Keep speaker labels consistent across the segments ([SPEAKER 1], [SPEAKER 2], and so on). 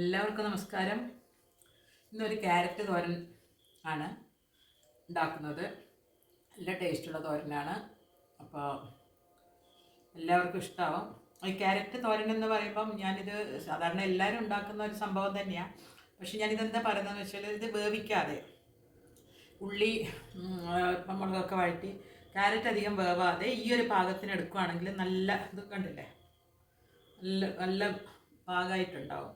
[SPEAKER 1] എല്ലാവർക്കും നമസ്കാരം. ഇന്നൊരു ക്യാരറ്റ് തോരൻ ആണ് ഉണ്ടാക്കുന്നത്. നല്ല ടേസ്റ്റുള്ള തോരനാണ്. അപ്പോൾ എല്ലാവർക്കും ഇഷ്ടമാവും ഈ ക്യാരറ്റ് തോരൻ എന്ന് പറയുമ്പം ഞാനിത് സാധാരണ എല്ലാവരും ഉണ്ടാക്കുന്ന ഒരു സംഭവം തന്നെയാണ് പക്ഷെ ഞാനിതെന്താ പറയുന്നതെന്ന് വെച്ചാൽ ഇത് വേവിക്കാതെ ഉള്ളി മുളകൊക്കെ വഴറ്റി ക്യാരറ്റ് അധികം വേവാതെ ഈ ഒരു പാകത്തിന് എടുക്കുകയാണെങ്കിൽ നല്ല ഇത് കണ്ടില്ലേ? നല്ല നല്ല പാകമായിട്ടുണ്ടാവും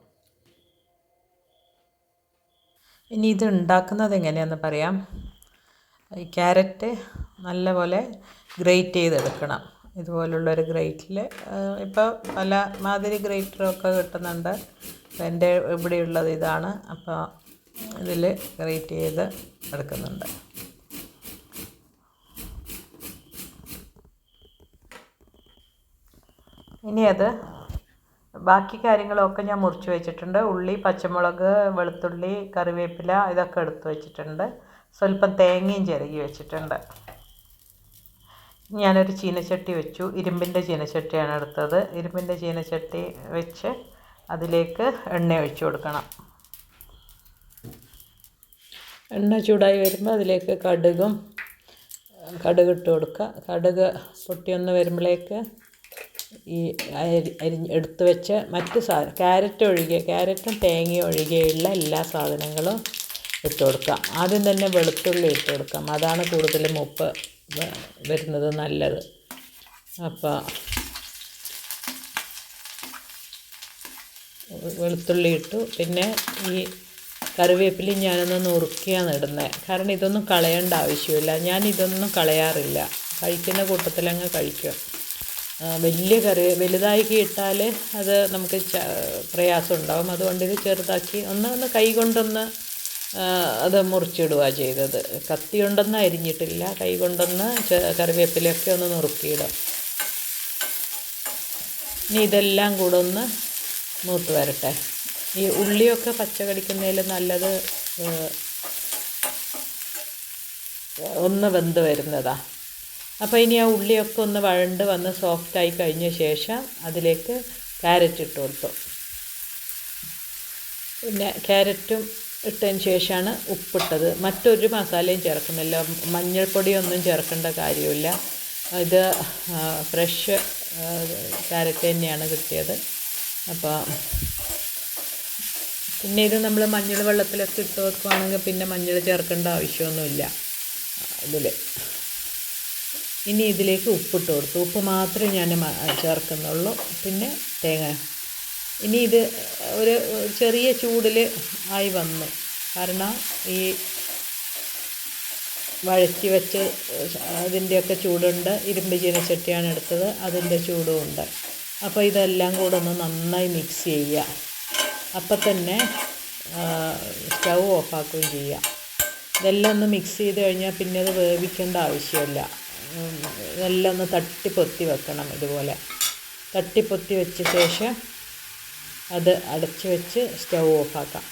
[SPEAKER 2] ഇനി ഇത് ഉണ്ടാക്കുന്നത് എങ്ങനെയാണെന്ന് പറയാം. ഈ ക്യാരറ്റ് നല്ലപോലെ ഗ്രേറ്റ് ചെയ്തെടുക്കണം. ഇതുപോലുള്ളൊരു ഗ്രേറ്റിൽ ഇപ്പോൾ പല മാതിരി ഗ്രേറ്ററൊക്കെ കിട്ടുന്നുണ്ട്. എന്റെ ഇവിടെയുള്ളത് ഇതാണ്. അപ്പോൾ ഇതിൽ ഗ്രേറ്റ് ചെയ്ത് എടുക്കുന്നുണ്ട്. ഇനി അത് ബാക്കി കാര്യങ്ങളൊക്കെ ഞാൻ മുറിച്ച് വെച്ചിട്ടുണ്ട്. ഉള്ളി പച്ചമുളക് വെളുത്തുള്ളി കറിവേപ്പില ഇതൊക്കെ എടുത്ത് വെച്ചിട്ടുണ്ട്. സ്വല്പം തേങ്ങയും ചിരകി വെച്ചിട്ടുണ്ട്. ഞാനൊരു ചീനച്ചട്ടി വെച്ചു. ഇരുമ്പിന്റെ ചീനച്ചട്ടിയാണ് എടുത്തത്. ഇരുമ്പിന്റെ ചീനച്ചട്ടി വെച്ച് അതിലേക്ക് എണ്ണ ഒഴിച്ചു കൊടുക്കണം. എണ്ണ ചൂടായി വരുമ്പോൾ അതിലേക്ക് കടുകും കടുക് ഇട്ട് കൊടുക്കുക. കടുക് പൊട്ടിയൊന്ന് വരുമ്പോഴേക്ക് ഈ അരി അരിഞ്ഞ് എടുത്ത് വെച്ച മറ്റ് സാധനം ക്യാരറ്റ് ഒഴികെ ക്യാരറ്റും തേങ്ങയും ഒഴികെയുള്ള എല്ലാ സാധനങ്ങളും ഇട്ട് കൊടുക്കാം ആദ്യം തന്നെ വെളുത്തുള്ളി ഇട്ട് കൊടുക്കാം. അതാണ് കൂടുതലും ഉപ്പ് വരുന്നത് നല്ലത്. അപ്പോൾ വെളുത്തുള്ളി ഇട്ടു. പിന്നെ ഈ കറിവേപ്പില ഞാനൊന്ന് നുറുക്കിയാണ് ഇടുന്നത് കാരണം ഇതൊന്നും കളയേണ്ട ആവശ്യമില്ല. ഞാൻ ഇതൊന്നും കളയാറില്ല. കഴിക്കുന്ന കൂട്ടത്തിലങ്ങ് കഴിക്കും. വലിയ കറി വലുതാക്കി ഇട്ടാൽ അത് നമുക്ക് പ്രയാസം ഉണ്ടാവും. അതുകൊണ്ട് ഇത് ചെറുതാക്കി ഒന്ന് ഒന്ന് കൈ കൊണ്ടൊന്ന് അത് മുറിച്ചിടുക ചെയ്തത്. കത്തി കൊണ്ടൊന്ന് അരിഞ്ഞിട്ടില്ല. കൈ കൊണ്ടൊന്ന് കറിവേപ്പിലൊക്കെ ഒന്ന് നുറുക്കിയിടും. ഇനി ഇതെല്ലാം കൂടെ ഒന്ന് മൂത്ത് വരട്ടെ. ഈ ഉള്ളിയൊക്കെ പച്ച കടിക്കുന്നതിൽ നല്ലത് ഒന്ന് വെന്ത് വരുന്നതാണ് അപ്പോൾ ഇനി ആ ഉള്ളിയൊക്കെ ഒന്ന് വഴണ്ട് വന്ന് സോഫ്റ്റായി കഴിഞ്ഞ ശേഷം അതിലേക്ക് ക്യാരറ്റ് ഇട്ട് കൊടുത്തു. പിന്നെ ക്യാരറ്റും ഇട്ടതിന് ശേഷമാണ് ഉപ്പിട്ടത്. മറ്റൊരു മസാലയും ചേർക്കുന്നില്ല. മഞ്ഞൾപ്പൊടിയൊന്നും ചേർക്കേണ്ട കാര്യമില്ല. ഇത് ഫ്രഷ് ക്യാരറ്റ് തന്നെയാണ് കിട്ടിയത്. അപ്പോൾ പിന്നെ ഇത് നമ്മൾ മഞ്ഞൾ വെള്ളത്തിലൊക്കെ ഇട്ട് വെക്കുവാണെങ്കിൽ പിന്നെ മഞ്ഞൾ ചേർക്കേണ്ട ആവശ്യമൊന്നുമില്ല. ഇതിൽ ഇനി ഇതിലേക്ക് ഉപ്പിട്ട് കൊടുത്തു. ഉപ്പ് മാത്രമേ ഞാൻ ചേർക്കുന്നുള്ളൂ. പിന്നെ തേങ്ങ. ഇനി ഇത് ഒരു ചെറിയ ചൂടിൽ ആയി വന്നു. കാരണം ഈ വഴറ്റി വെച്ച് അതിന്റെയൊക്കെ ചൂടുണ്ട്. ഇരുമ്പ് ചീനച്ചട്ടിയാണ് എടുത്തത്. അതിന്റെ ചൂടുമുണ്ട് അപ്പോൾ ഇതെല്ലാം കൂടെ ഒന്ന് നന്നായി മിക്സ് ചെയ്യുക അപ്പം തന്നെ സ്റ്റൗ ഓഫാക്കുകയും ചെയ്യുക ഇതെല്ലാം ഒന്ന് മിക്സ് ചെയ്ത് കഴിഞ്ഞാൽ പിന്നെ അത് വേവിക്കേണ്ട ആവശ്യമില്ല. ഇതെല്ലാം ഒന്ന് തട്ടിപ്പൊത്തി വെക്കണം ഇതുപോലെ. തട്ടിപ്പൊത്തി വെച്ച ശേഷം അത് അടച്ച് വെച്ച് സ്റ്റൗ ഓഫാക്കാം.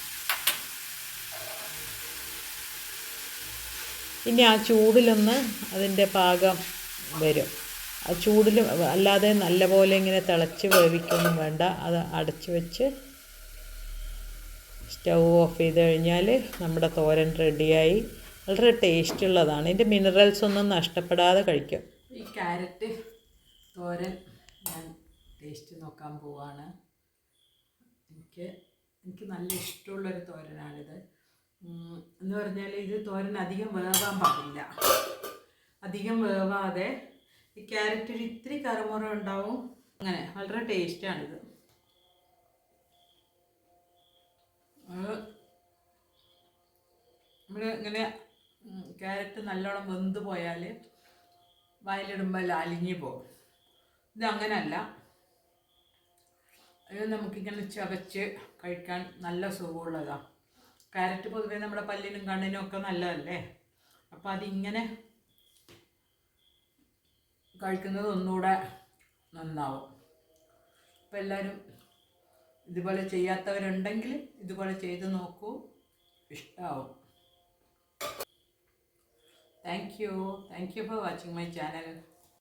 [SPEAKER 2] ഇനി ആ ചൂടിലൊന്ന് അതിന്റെ പാകം വരും. ആ ചൂടിൽ അല്ലാതെ നല്ലപോലെ ഇങ്ങനെ തിളച്ച് വേവിക്കൊന്നും വേണ്ട. അത് അടച്ച് വെച്ച് സ്റ്റൗ ഓഫ് ചെയ്ത് കഴിഞ്ഞാൽ നമ്മുടെ തോരൻ റെഡിയായി. വളരെ ടേസ്റ്റ് ഉള്ളതാണ്. ഇതിന്റെ മിനറൽസ് ഒന്നും നഷ്ടപ്പെടാതെ കഴിക്കും.
[SPEAKER 1] ഈ ക്യാരറ്റ് തോരൻ ഞാൻ ടേസ്റ്റ് നോക്കാൻ പോവാണ്. എനിക്ക് എനിക്ക് നല്ല ഇഷ്ടമുള്ളൊരു തോരനാണിത്. എന്ന് പറഞ്ഞാൽ ഇത് തോരൻ അധികം വേവാൻ പാടില്ല. അധികം വേവാതെ ഈ ക്യാരറ്റിൽ ഇത്തിരി കറുമുറ ഉണ്ടാവും. അങ്ങനെ വളരെ ടേസ്റ്റാണിത് നമ്മൾ ഇങ്ങനെ ക്യാരറ്റ് നല്ലോണം വെന്ത് പോയാൽ വയലിടുമ്പോൾ അലിഞ്ഞു പോകും. ഇതങ്ങനല്ല അത് നമുക്കിങ്ങനെ ചവച്ച് കഴിക്കാൻ നല്ല സുഖമുള്ളതാണ് ക്യാരറ്റ് പൊതുവെ നമ്മുടെ പല്ലിനും കണ്ണിനും ഒക്കെ നല്ലതല്ലേ? അപ്പോൾ അതിങ്ങനെ കഴിക്കുന്നത് ഒന്നുകൂടെ നന്നാവും. അപ്പോൾ എല്ലാവരും ഇതുപോലെ ചെയ്യാത്തവരുണ്ടെങ്കിൽ ഇതുപോലെ ചെയ്ത് നോക്കൂ. ഇഷ്ടമാവും Thank you. Thank you for watching my channel.